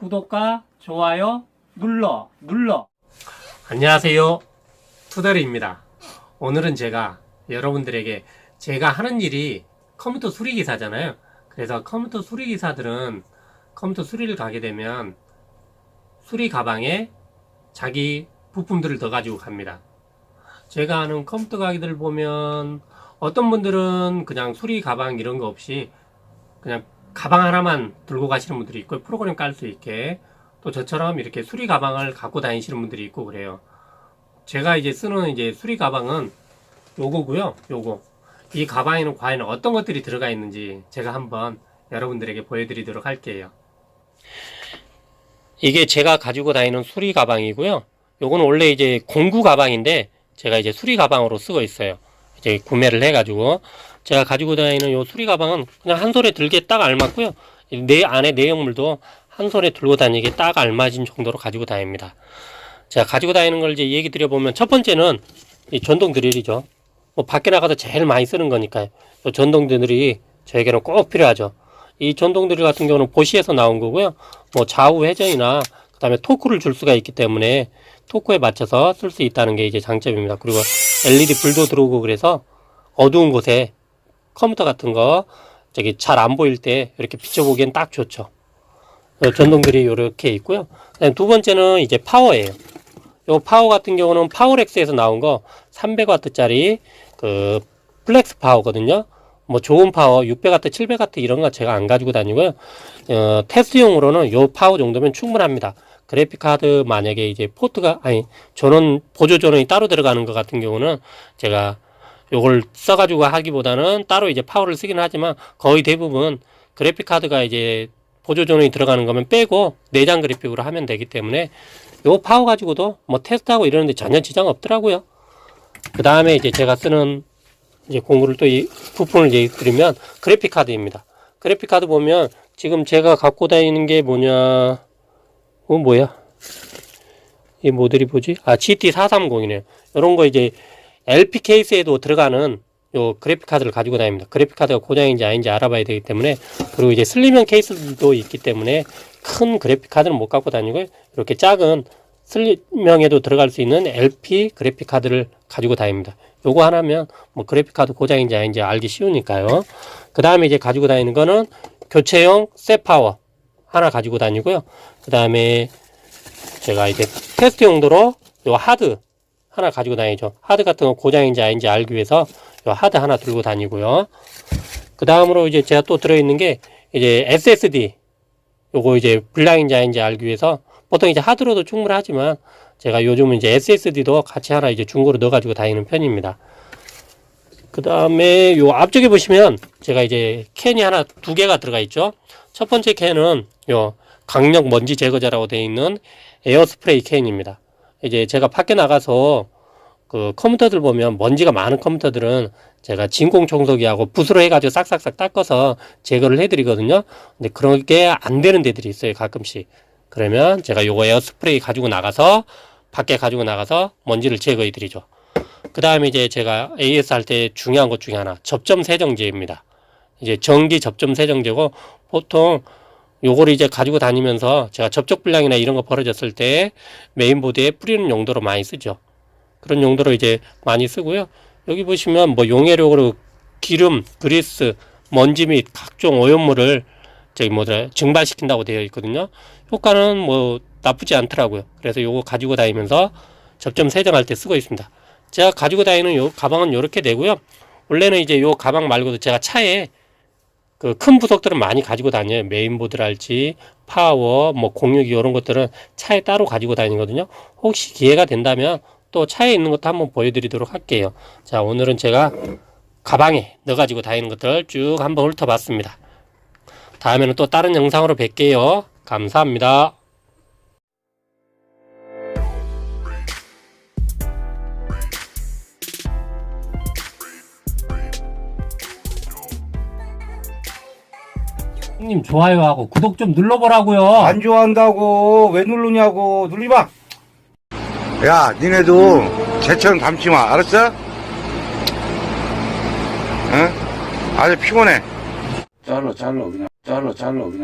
구독과 좋아요 눌러 눌러. 안녕하세요. 투더리입니다. 오늘은 제가 여러분들에게 제가 하는 일이 컴퓨터 수리기사잖아요. 그래서 컴퓨터 수리기사들은 컴퓨터 수리를 가게 되면 수리 가방에 자기 부품들을 더 가지고 갑니다. 제가 아는 컴퓨터 가게들 보면 어떤 분들은 그냥 수리 가방 이런 거 없이 그냥 가방 하나만 들고 가시는 분들이 있고 프로그램 깔 수 있게 또 저처럼 이렇게 수리 가방을 갖고 다니시는 분들이 있고 그래요. 제가 이제 쓰는 이제 수리 가방은 요거고요. 요거. 이 가방에는 과연 어떤 것들이 들어가 있는지 제가 한번 여러분들에게 보여드리도록 할게요. 이게 제가 가지고 다니는 수리 가방이고요. 요거는 원래 이제 공구 가방인데 제가 이제 수리 가방으로 쓰고 있어요. 이제 구매를 해가지고 제가 가지고 다니는 요 수리 가방은 그냥 한 손에 들기에 딱 알맞고요. 내 안에 내용물도 한 손에 들고 다니기에 딱 알맞은 정도로 가지고 다닙니다. 제가 가지고 다니는 걸 이제 얘기 드려보면 첫 번째는 이 전동 드릴이죠. 뭐 밖에 나가서 제일 많이 쓰는 거니까요. 요 전동 드릴이 저에게는 꼭 필요하죠. 이 전동 드릴 같은 경우는 보시에서 나온 거고요. 뭐 좌우 회전이나 그다음에 토크를 줄 수가 있기 때문에 토크에 맞춰서 쓸 수 있다는 게 이제 장점입니다. 그리고 LED 불도 들어오고 그래서 어두운 곳에 컴퓨터 같은 거 저기 잘 안 보일 때 이렇게 비춰보기엔 딱 좋죠. 요 전동들이 이렇게 있고요. 두 번째는 이제 파워예요. 요 파워 같은 경우는 파워렉스에서 나온 거 300와트짜리 그 플렉스 파워거든요. 뭐 좋은 파워 600와트, 700와트 이런 거 제가 안 가지고 다니고요. 어, 테스트용으로는 요 파워 정도면 충분합니다. 그래픽 카드 만약에 이제 포트가 아니 전원 보조 전원이 따로 들어가는 것 같은 경우는 제가 요걸 써가지고 하기보다는 따로 이제 파워를 쓰긴 하지만 거의 대부분 그래픽 카드가 이제 보조 전원이 들어가는 거면 빼고 내장 그래픽으로 하면 되기 때문에 요 파워 가지고도 뭐 테스트하고 이러는데 전혀 지장 없더라고요. 그 다음에 이제 제가 쓰는 이제 공구를 또 이 부품을 이제 드리면 그래픽 카드입니다. 그래픽 카드 보면 지금 제가 갖고 다니는 게 뭐냐, 어 뭐야? 이 모델이 뭐지? 아 GT430이네요. 이런 거 이제 LP 케이스에도 들어가는 요 그래픽 카드를 가지고 다닙니다. 그래픽 카드가 고장인지 아닌지 알아봐야 되기 때문에 그리고 이제 슬림형 케이스도 있기 때문에 큰 그래픽 카드는 못 갖고 다니고 이렇게 작은 슬림형에도 들어갈 수 있는 LP 그래픽 카드를 가지고 다닙니다. 요거 하나면 뭐 그래픽 카드 고장인지 아닌지 알기 쉬우니까요. 그 다음에 이제 가지고 다니는 거는 교체용 셋파워 하나 가지고 다니고요. 그 다음에 제가 이제 테스트 용도로 요 하드 하나 가지고 다니죠. 하드 같은 거 고장인지 아닌지 알기 위해서 요 하드 하나 들고 다니고요. 그 다음으로 이제 제가 또 들어있는 게 이제 SSD 요거 이제 불량인지 아닌지 알기 위해서 보통 이제 하드로도 충분하지만 제가 요즘은 이제 SSD도 같이 하나 이제 중고로 넣어가지고 다니는 편입니다. 그 다음에 요 앞쪽에 보시면 제가 이제 캔이 하나 두 개가 들어가 있죠. 첫 번째 캔은 요 강력 먼지 제거제라고 되어 있는 에어 스프레이 캔입니다. 이제 제가 밖에 나가서 그 컴퓨터들 보면 먼지가 많은 컴퓨터들은 제가 진공 청소기하고 붓으로 해가지고 싹싹싹 닦아서 제거를 해드리거든요. 근데 그런 게 안 되는 데들이 있어요. 가끔씩. 그러면 제가 요거 에어스프레이 가지고 나가서 밖에 가지고 나가서 먼지를 제거해 드리죠. 그 다음에 이제 제가 AS 할 때 중요한 것 중에 하나 접점 세정제입니다. 이제 전기 접점 세정제고 보통 요거를 이제 가지고 다니면서 제가 접촉 불량이나 이런 거 벌어졌을 때 메인보드에 뿌리는 용도로 많이 쓰죠. 그런 용도로 이제 많이 쓰고요. 여기 보시면 뭐 용해력으로 기름, 그리스, 먼지 및 각종 오염물을 저기 뭐더라 증발시킨다고 되어 있거든요. 효과는 뭐 나쁘지 않더라고요. 그래서 요거 가지고 다니면서 접점 세정할 때 쓰고 있습니다. 제가 가지고 다니는 요 가방은 요렇게 되고요. 원래는 이제 요 가방 말고도 제가 차에 그 큰 부속들은 많이 가지고 다녀요. 메인보드랄지 파워, 뭐 공유기 이런 것들은 차에 따로 가지고 다니거든요. 혹시 기회가 된다면 또 차에 있는 것도 한번 보여드리도록 할게요. 자, 오늘은 제가 가방에 넣어가지고 다니는 것들 쭉 한번 훑어봤습니다. 다음에는 또 다른 영상으로 뵐게요. 감사합니다. 형님 좋아요하고 구독 좀 눌러보라고요. 안 좋아한다고 왜 누르냐고 눌리지 마. 야, 니네도 개처럼 담지 마. 알았어? 응? 아주 피곤해. 잘라 잘라 그냥 잘라 잘라 그냥.